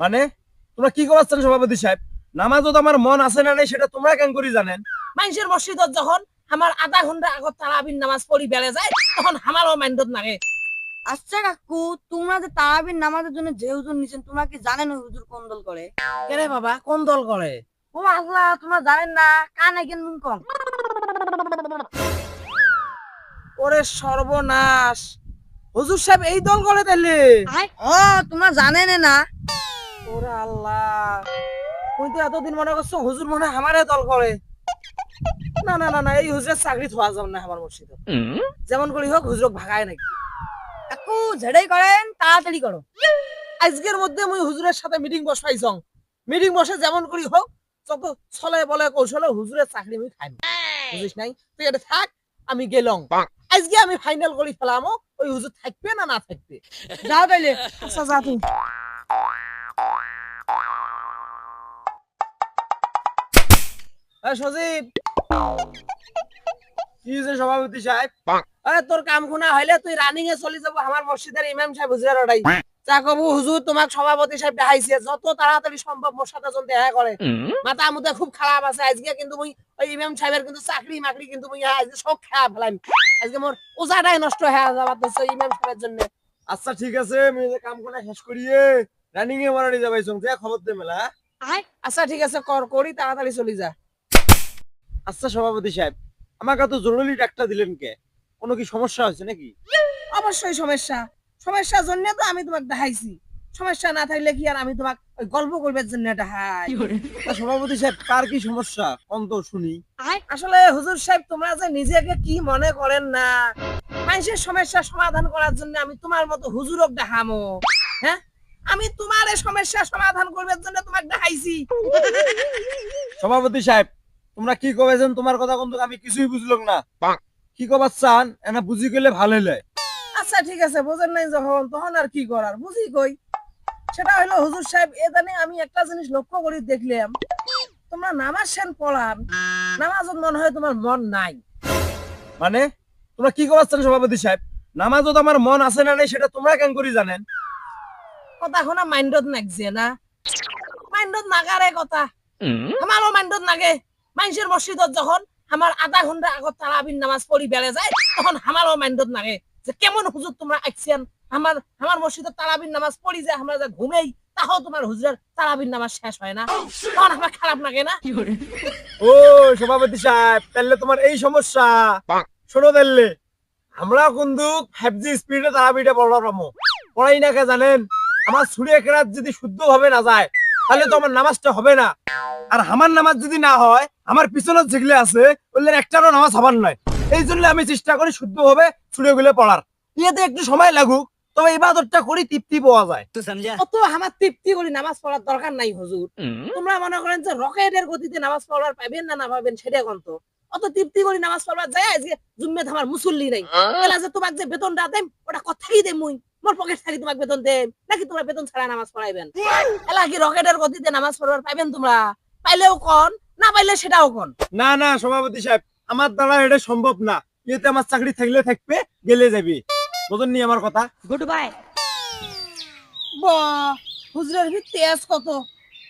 মানে তোমরা কি করছেন সভাপতি সাহেব? নামাজত আমার মন আছে না নাই সেটা তোমরা কেন করি জানেন? মানুষের মসজিদত যখন আমার আধা ঘণ্টা আগত তারাবির নামাজ পড়ি বেড়ে যায় তখন আমারও মাইন্ডত নাগে আচ্ছা কাকু তোমরা যে তারাবির নামাজের জন্য যে হুজুর নিছেন তোমরা কি জানেন ওই হুজুর কোন দল করে? কেরে বাবা কোন দল করে? ও আল্লাহ তোমরা জানেন না কান একজন মুন কম। ওরে সর্বনাশ! হুজুর সাহেব এই দল করে তাইলে? ও তোমরা জানেন না? ওরে আল্লাহ। তুই তো এতদিন মনে করছ হুজুর মনে আমারে দল করে? না না না না এই হুজুরের চাকরি থোয়া যাব না আমার মসজিদে। যেমন করি হোক হুজুরক ভাগায় নাকি। কাকু যেটাই করেন তাড়াতাড়ি করো। আজকের মধ্যে মুই হুজুরের সাথে মিটিং বসাইছং। মিটিং বসে যেমন করি হোক যত ছলে বলে কৌশলে হুজুরের চাকরি আমি খাই বুঝিস নাই? তুই এটা থাক আমি গেলং। আজকে আমি ফাইনাল করি ফেলাম ওই হুজুর থাকবে না না থাকবে? যাও তাইলে আচ্ছা যা তুই। সজীব। কি যে সভাপতি সাহেব। আরে তোর কাম খুনা হইলে তুই রানিং এ চলে যাব আমার মসজিদের ইমাম সাহেব হুজুরের ওটাই চা হুজুর তোমাক সভাপতি সাহেব দেখাইছে যত তাড়াতাড়ি সম্ভব মোর সাথে জন দেখা করে। মাথা মুদে খুব খারাপ আছে আজকে কিন্তু মুই ওই ইমাম সাহেবের কিন্তু চাকরি মাকরি কিন্তু মুই আজকে সব খেয়া ফেলাম আজকে মোর ওজাটাই নষ্ট হয়ে যাবার ইমাম সাহেবের জন্য। আচ্ছা ঠিক আছে আমি যে কাম করে শেষ করিয়ে রানিং এ মারানি যাবাইছং তে খবর দে মেলা। হ্যাঁ? আচ্ছা ঠিক আছে কর করি তাড়াতাড়ি চলে যা। আচ্ছা সভাপতি সাহেব আমাকে তো জরুরি ডাক্তার দিলেন কে? কোনো কি সমস্যা হয়েছে নাকি? অবশ্যই সমস্যা। সমস্যার জন্য তো আমি তোমাকে দেখাইছি। সমস্যা না থাকলে কি আর আমি তোমাক ওই গল্প করবার জন্য দেখাই? তা সভাপতি সাহেব কার কি সমস্যা? কোন তো শুনি। আসলে হুজুর সাহেব তোমরা যে নিজেকে কি মনে করেন না? মানুষের সমস্যা সমাধান করার জন্য আমি তোমার মতো হুজুরক দেখামো। হ্যাঁ? আমি তোমার এই সমস্যা সমাধান করবার জন্য তোমাকে দেখাইছি। সভাপতি সাহেব তোমরা কি কবেছেন তোমার কথা কিন্তু আমি কিছুই বুঝলাম না। কি কবার চান এনা বুঝি গেলে ভালো হলে আচ্ছা ঠিক আছে বোঝেন নাই যখন তখন আর কি করার বুঝি কই। সেটা হলো হুজুর সাহেব এ জানি আমি একটা জিনিস লক্ষ্য করি দেখলাম তোমরা নামাজ সেন পড়ান নামাজত মনে হয় তোমার মন নাই। মানে তোমরা কি কবাচ্ছেন সভাপতি সাহেব? নামাজত আমার মন আছে না নাই সেটা তোমরা কেন করি জানেন? কথা শোনা মাইন্ডত নাগছে না। মাইন্ডত নাগারে কথা। আমারও মাইন্ডত নাগে। মানুষের মসজিদত যখন আমার আধা ঘণ্টা আগত তারাবির নামাজ পড়ি বেড়ে যায় তখন আমারও মাইন্ডত নাগে যে কেমন হুজুর তোমরা আইছেন আমার আমার মসজিদত তারাবির নামাজ পড়ি যে আমরা যে ঘুমেই তাও তোমার হুজুরের তারাবির নামাজ শেষ হয় না। তখন আমার খারাপ লাগে না। ও সভাপতি সাহেব তাহলে তোমার এই সমস্যা। শোনো তাহলে আমরা কিন্তু ফাইভ জি স্পিডে তারাবিটা পড়বার পাবো পড়াই না কে জানেন? আমার ছুরি একরাত যদি শুদ্ধ ভাবে না যায় তাহলে তো আমার নামাজটা হবে না। আর আমার নামাজ যদি না হয় আমার পিছনে যেগুলো আছে ওগুলোর একটারও নামাজ হবার নয়। এই জন্য আমি চেষ্টা করি শুদ্ধ ভাবে ছুড়ে গুলো পড়ার। ইয়েতে একটু সময় লাগুক তবে ইবাদতটা করি তৃপ্তি পাওয়া যায়। অত আমার তৃপ্তি করি নামাজ পড়ার দরকার নাই হুজুর। তোমরা মনে করেন যে রকেটের গতিতে নামাজ পড়ার পাবেন না না পাবেন সেটা কোন অত তৃপ্তি করি নামাজ পড়বার যায় আজকে জুম্মে আমার মুসল্লি নাই। এলা যে তোমাক যে বেতনটা দেম ওটা কথাই দেম মুই মোর পকেট থাকি তোমাক বেতন দেম। নাকি তোমরা বেতন ছাড়া নামাজ পড়াইবেন? এলা কি রকেটের গতিতে নামাজ পড়বার পাইবেন তোমরা? পাইলেও কোন না পাইলে সেটাও কোন? না না সভাপতি সাহেব আমার দ্বারা এটা সম্ভব না। ইয়েতে আমার চাকরি থাকলে থাকবে গেলে যাবি। বোঝেন নি আমার কথা? Good bye. বাহ হুজুরের ভি তেজ কত?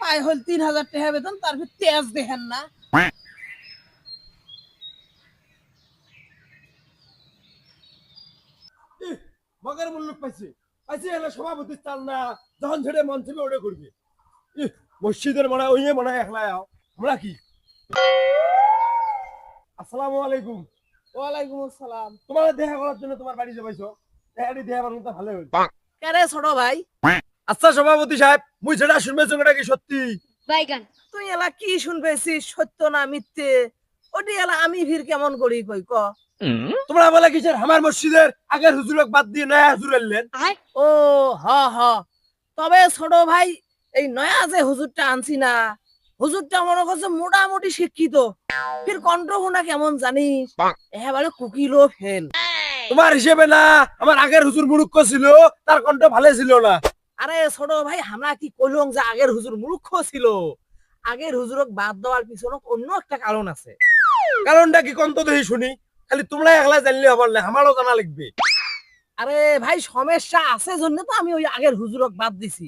পায় হল তিন হাজার টাকা বেতন তার ভি তেজ দেখেন না। মগের মূল্য পাইছে। পাইছে এলে সভাপতি চাল না যখন ছেড়ে মন থেকে ওটা করবে। মসজিদের মনে ওই মনে হয় একলা আও। আমরা কি? আসসালামু আলাইকুম। ওয়ালাইকুম আসসালাম। তোমার দেখা করার জন্য তোমার বাড়ি যাবাইছো দেখাটি দেখা করার মতো ভালো হইল। কেরে ছোট ভাই? আচ্ছা সভাপতি সাহেব মুই যেটা শুনবেছো ওটা কি সত্যি? বাইগান। তুই এলা কি শুনবেছিস সত্য না মিথ্যে? ওটি এলা আমি ভিড় কেমন করি কই ক? তোমরা বলে কিসের আমার মসজিদের আগের হুজুরক বাদ দিয়ে নয়া হুজুর এলেন? ও হ হ। তবে ছোট ভাই এই নয়া যে হুজুরটা আনছি না হুজুরটা মনে করছে মোটামুটি শিক্ষিত। ফির কণ্ঠ শোনা কেমন জানিস? একেবারে কুকিলো ফেল। তোমার হিসেবে না আমার আগের হুজুর মুরুক্ষ ছিল তার কণ্ঠ ভালো ছিল না। আরে ছোট ভাই আমরা কি কইলং যে আগের হুজুর মূর্খ ছিল? আগের হুজুরক বাদ দেওয়ার পিছনে অন্য একটা কারণ আছে। কারণটা কি কন্ত দেখি শুনি? খালি তোমরা একলা জানলে হবার না আমারও জানা লাগবে। আরে ভাই সমস্যা আছে জন্য তো আমি ওই আগের হুজুরক বাদ দিছি।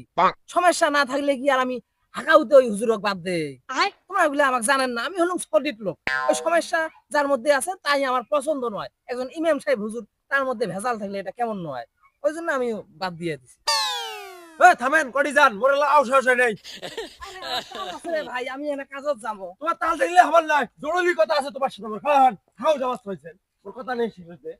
সমস্যা না থাকলে কি আর আমি হাকাউতে ওই হুজুরক বাদ দে তোমরা এগুলো আমাকে জানেন না আমি হলাম সলিড লোক। ওই সমস্যা যার মধ্যে আছে তাই আমার পছন্দ নয়। একজন ইমাম সাহেব হুজুর তার মধ্যে ভেজাল থাকলে এটা কেমন নয়? ওই জন্য আমি বাদ দিয়ে দিছি। এ থামেন কটি যান? মোরে সাহস নেই। ভাই আমি এনে কাজত যাব। তোমার তাল দেখলে আমার নাই। জরুরি কথা আছে তোমার সাথে আমার। খান খাও যাওয়া হয়েছে। ওর কথা নেই শেষ হয়েছে।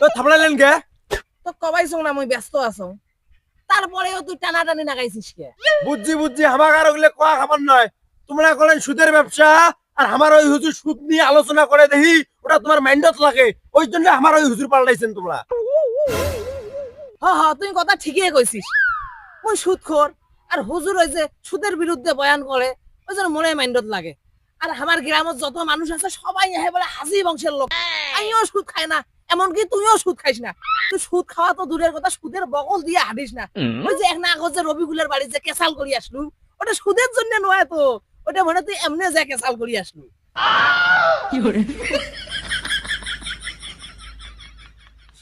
তো থামলালেন কে? তো কবাই শোন আমি ব্যস্ত আছো। তারপরেও তুই টানাটানি লাগাইছিস কে? বুঝছি বুঝছি আমার আর ওগুলো কোয়া খাবার নয় তোমরা করেন সুদের ব্যবসা। আর আমার ওই হুজুর সুদ নিয়ে আলোচনা করে দেখি ওটা তোমার মাইন্ডত লাগে। ওই জন্য আমার ওই হুজুর পাল্টাইছেন তোমরা। হ হ তুই কথা ঠিকই কইছিস। ওই সুদখোর আর হুজুর ওই যে সুদের বিরুদ্ধে বয়ান করে ওই জন্য মনে মাইন্ডত লাগে। আর আমার গ্রামত যত মানুষ আছে সবাই আহে বলে হাজি বংশের লোক। আমিও সুদ খাই না এমনকি তুইও সুদ খাইস না। তুই সুদ খাওয়া তো দূরের কথা সুদের বগল দিয়ে হাঁটিস না। ওই যে এক না আগত যে রবিগুলের বাড়ি যে কেসাল করি আসলু ওটা সুদের জন্য নয় তো। ওটা মনে হয় তুই এমনি যে কেসাল করি আসলু।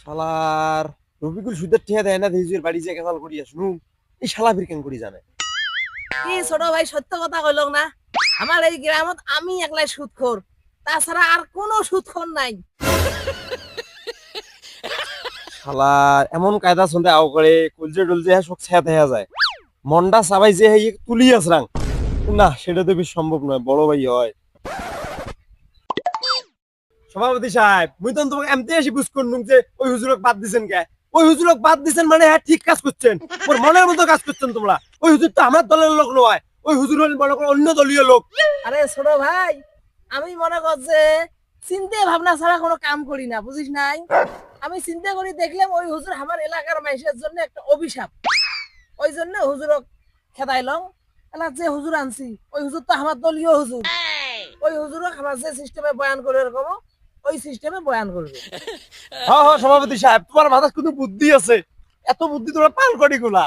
শালার রবিকুল সুদের ঠিয়া দেয় না হিজুর বাড়ি করি এই শালা ফির কেন করি জানে? কি ছোট ভাই সত্য কথা কইল না? আমার এই গ্রামত আমি একলাই সুদখোর। তাছাড়া আর কোনো সুদখোর নাই। শালার এমন কায়দা শুনতে আও করে কুলজে টুলজে সব ছেয়া দেয়া যায়। মনটা সাবাই যে তুলি আসরাং না, সেটা তো বেশ সম্ভব নয়, বড় ভাই হয়। সভাপতি সাহেব, মুই তো তোমাকে এমতে এসে বুঝ করলুম যে ওই হুজুরক বাদ দিছেন কে। ওই হুজুরক বাদ দিছেন মানে হ্যাঁ ঠিক কাজ করছেন। ওর মনের মতো কাজ করছেন তোমরা। ওই হুজুর তো আমার দলের লোক নয়, ওই হুজুর হলেন মনে করো অন্য দলীয় লোক। আরে ছোট ভাই, আমি মনে কর যে চিন্তা ভাবনা ছাড়া কোনো কাম করি না, বুঝিস নাই? আমি চিন্তা করি দেখলাম ওই হুজুর আমার এলাকার মানুষের জন্য একটা অভিশাপ। ওই জন্য হুজুরক খেদাইলাম এলা যে হুজুর আনছি, ওই হুজুর তো আমার দলীয় হুজুর ওই হুজুরক আমার যে সিস্টেমে বয়ান করে এরকম ওই সিস্টেমে বয়ান করবে হ্যাঁ হ্যাঁ সভাপতি সাহেব তোমার মাথায় কোনো বুদ্ধি আছে? এত বুদ্ধি তোমরা পাল করি গুলা।